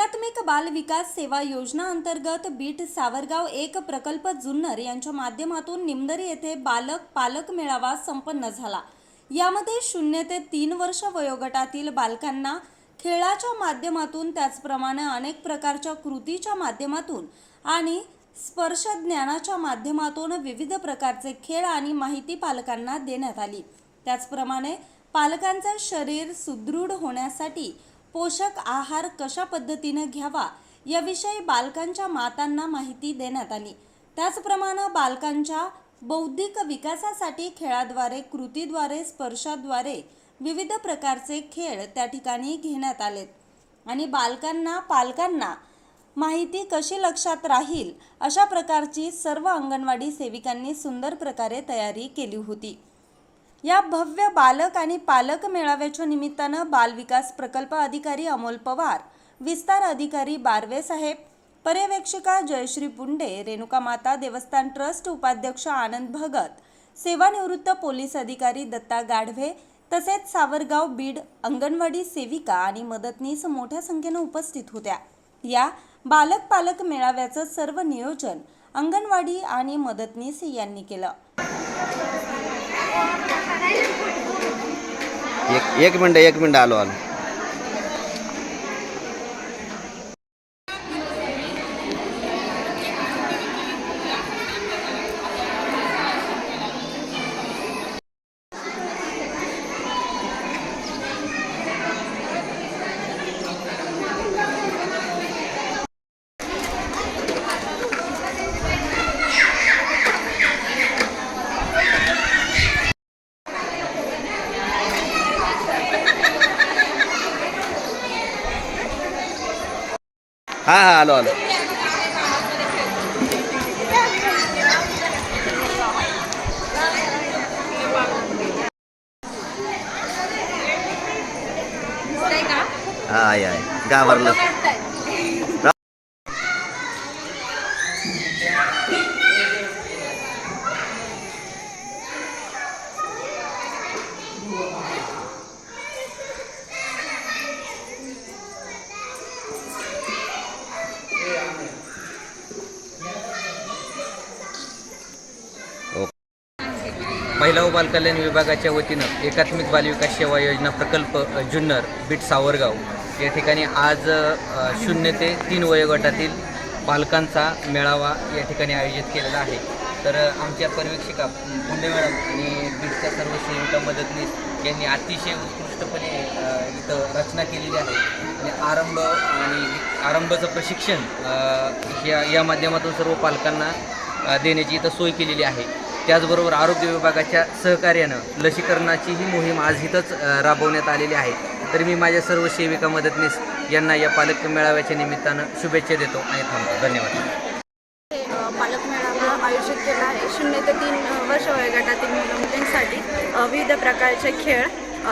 एकात्मिक बाल विकास सेवा योजना अंतर्गत बीट सावरगाव एक प्रकल्प जुन्नर यांच्या माध्यमातून निमदरी येथे बालक पालक मेळावा संपन्न झाला. यामध्ये शून्य ते तीन वर्ष वयोगटातील बालकांना खेळाच्या माध्यमातून त्याचप्रमाणे अनेक प्रकारच्या कृतीच्या माध्यमातून आणि स्पर्श ज्ञानाच्या माध्यमातून विविध प्रकारचे खेळ आणि माहिती पालकांना देण्यात आली. त्याचप्रमाणे पालकांचं शरीर सुदृढ होण्यासाठी पोषक आहार कशा पद्धतीनं घ्यावा याविषयी बालकांच्या मातांना माहिती देण्यात आली. त्याचप्रमाणे बालकांच्या बौद्धिक विकासासाठी खेळाद्वारे कृतीद्वारे स्पर्शाद्वारे विविध प्रकारचे खेळ त्या ठिकाणी घेण्यात आलेत. आणि बालकांना पालकांना माहिती कशी लक्षात राहील अशा प्रकारची सर्व अंगणवाडी सेविकांनी सुंदर प्रकारे तयारी केली होती. या भव्य बालक आणि पालक मेळाव्याच्या निमित्तानं बालविकास प्रकल्प अधिकारी अमोल पवार विस्तार अधिकारी बारवे साहेब पर्यवेक्षिका जयश्री पुंडे रेणुका माता देवस्थान ट्रस्ट उपाध्यक्ष आनंद भगत सेवानिवृत्त पोलीस अधिकारी दत्ता गाढवे तसेच सावरगाव बीड अंगणवाडी सेविका आणि मदतनीस मोठ्या संख्येनं उपस्थित होत्या. या बालक पालक मेळाव्याचं सर्व नियोजन अंगणवाडी आणि मदतनीस यांनी केलं. एक एक मिनटं एक मिनटं आलो आलो. हा हा आलो आलो. हा आहे आहे महिला व बालकल्याण विभागाच्या वतीनं एकात्मिक बालविकास सेवा योजना प्रकल्प जुन्नर बीट सावरगाव या ठिकाणी आज शून्य ते तीन वयोगटातील बालकांचा मेळावा या ठिकाणी आयोजित केलेला आहे. तर आमच्या पर्यवेक्षिका पुंडे मॅडम आणि बीटच्या सर्व सेविका मदतनीस यांनी अतिशय उत्कृष्टपणे इथं रचना केलेली आहे. आणि आरंभ आणि आरंभाचं प्रशिक्षण या या माध्यमातून सर्व पालकांना देण्याची इथं सोय केलेली आहे. त्याचबरोबर आरोग्य विभागाच्या सहकार्यानं लसीकरणाची ही मोहीम आज इथंच राबवण्यात आलेली आहे. तर मी माझ्या सर्व सेविका मदतनीस यांना या पालक मेळाव्याच्या निमित्तानं शुभेच्छा देतो आणि थांबतो. धन्यवाद. पालक मेळावा आयोजित केला आहे. शून्य ते तीन वर्ष वयोगटातील मुलं मुलींसाठी विविध प्रकारचे खेळ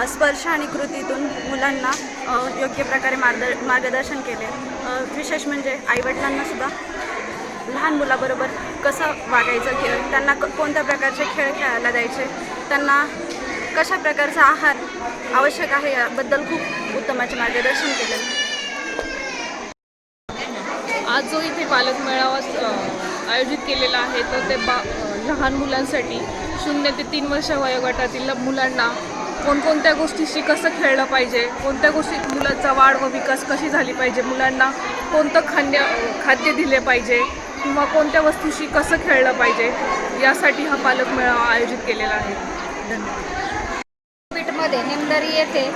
स्पर्श आणि कृतीतून मुलांना योग्य प्रकारे मार्ग मार्गदर्शन केले. विशेष म्हणजे आईवडिलांना सुद्धा लहान मुलाबरोबर कसं वागायचं खेळ त्यांना क कोणत्या प्रकारचे खेळ खेळायला द्यायचे त्यांना कशा प्रकारचा आहार आवश्यक आहे याबद्दल खूप उत्तमाचे मार्गदर्शन केले. आज जो इथे पालक मेळावा आयोजित केलेला आहे तो ते बा लहान मुलांसाठी शून्य ते तीन वर्ष वयोगटातील मुलांना कोणकोणत्या गोष्टीशी कसं खेळलं पाहिजे कोणत्या गोष्टीत मुलांचा वाढ व विकास कशी झाली पाहिजे मुलांना कोणतं खाद्य खाद्य दिले पाहिजे किंवा कोणत्या वस्तूशी कसं खेळलं पाहिजे यासाठी हा पालक मेळावा आयोजित केलेला आहे. धन्यवाद. पीठमध्ये निमदरी येथे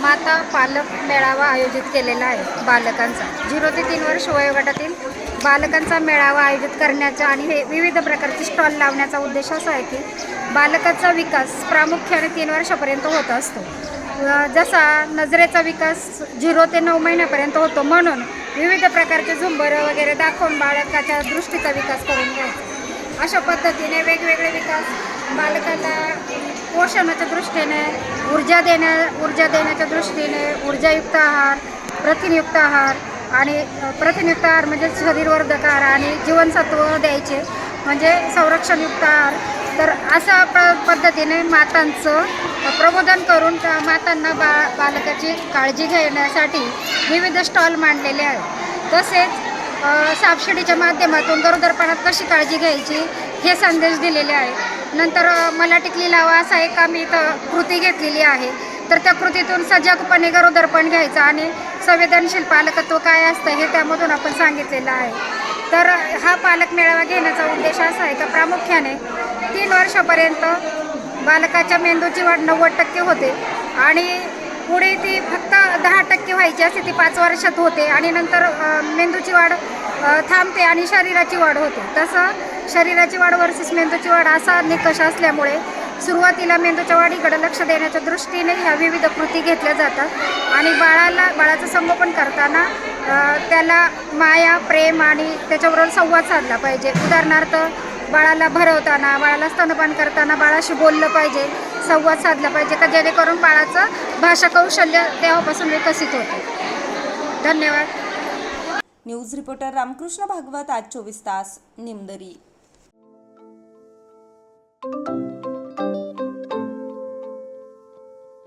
माता पालक मेळावा आयोजित केलेला आहे बालकांचा. झिरो ते तीन वर्ष वयोगटातील बालकांचा मेळावा आयोजित करण्याचा आणि हे विविध प्रकारचे स्टॉल लावण्याचा उद्देश असा आहे की बालकाचा विकास प्रामुख्याने तीन वर्षापर्यंत होत असतो. जसा नजरेचा विकास झिरो ते नऊ महिन्यापर्यंत होतो म्हणून विविध प्रकारचे झुंबरं वगैरे दाखवून बालकाच्या दृष्टीचा विकास करून घ्यायचा. अशा पद्धतीने वेगवेगळे विकास बालकाला पोषणाच्या दृष्टीने ऊर्जा देण्या ऊर्जा देण्याच्या दृष्टीने ऊर्जायुक्त आहार प्रथिनयुक्त आहार आणि प्रथिनयुक्त आहार म्हणजे शरीरवर्धक आहार आणि जीवनसत्व द्यायचे. म्हणजे संरक्षणयुक्त आहार. तर अशा प पद्धतीने मातांचं प्रबोधन करून त्या मातांना बा बालकाची काळजी घेण्यासाठी विविध स्टॉल मांडलेले आहेत. तसेच सापशिडीच्या माध्यमातून गरोदरपणात कशी काळजी घ्यायची हे संदेश दिलेले आहे नंतर मला टिकली लावा असा एक आम्ही इथं कृती घेतलेली आहे. तर त्या कृतीतून सजगपणे गरोदरपण घ्यायचं आणि संवेदनशील पालकत्व काय असतं हे त्यामधून आपण सांगितलेलं आहे. तर हा पालक मेळावा घेण्याचा उद्देश असा आहे का? प्रामुख्याने तीन वर्षापर्यंत बालकाच्या मेंदूची वाढ नव्वद टक्के होते. आणि पुढे ती फक्त दहा टक्के व्हायची असते ती पाच वर्षात होते. आणि नंतर मेंदूची वाढ थांबते आणि शरीराची वाढ होते. तसं शरीराची वाढ वर्सेस मेंदूची वाढ असा निकष असल्यामुळे सुरुवातीला मेंदूच्या वाढीकडे लक्ष देण्याच्या दृष्टीने ह्या विविध कृती घेतल्या जातात. आणि बाळाला बाळाचं संगोपन करताना त्याला माया प्रेम आणि त्याच्याबरोबर संवाद साधला पाहिजे. उदाहरणार्थ बाळाला भरवताना बाळाला स्तनपान करताना बाळाशी बोललं पाहिजे संवाद साधला पाहिजे का जेणेकरून बाळाचं भाषा कौशल्य तेव्हापासून विकसित होते. धन्यवाद. न्यूज रिपोर्टर रामकृष्ण भागवत आज चोवीस तास निमदरी.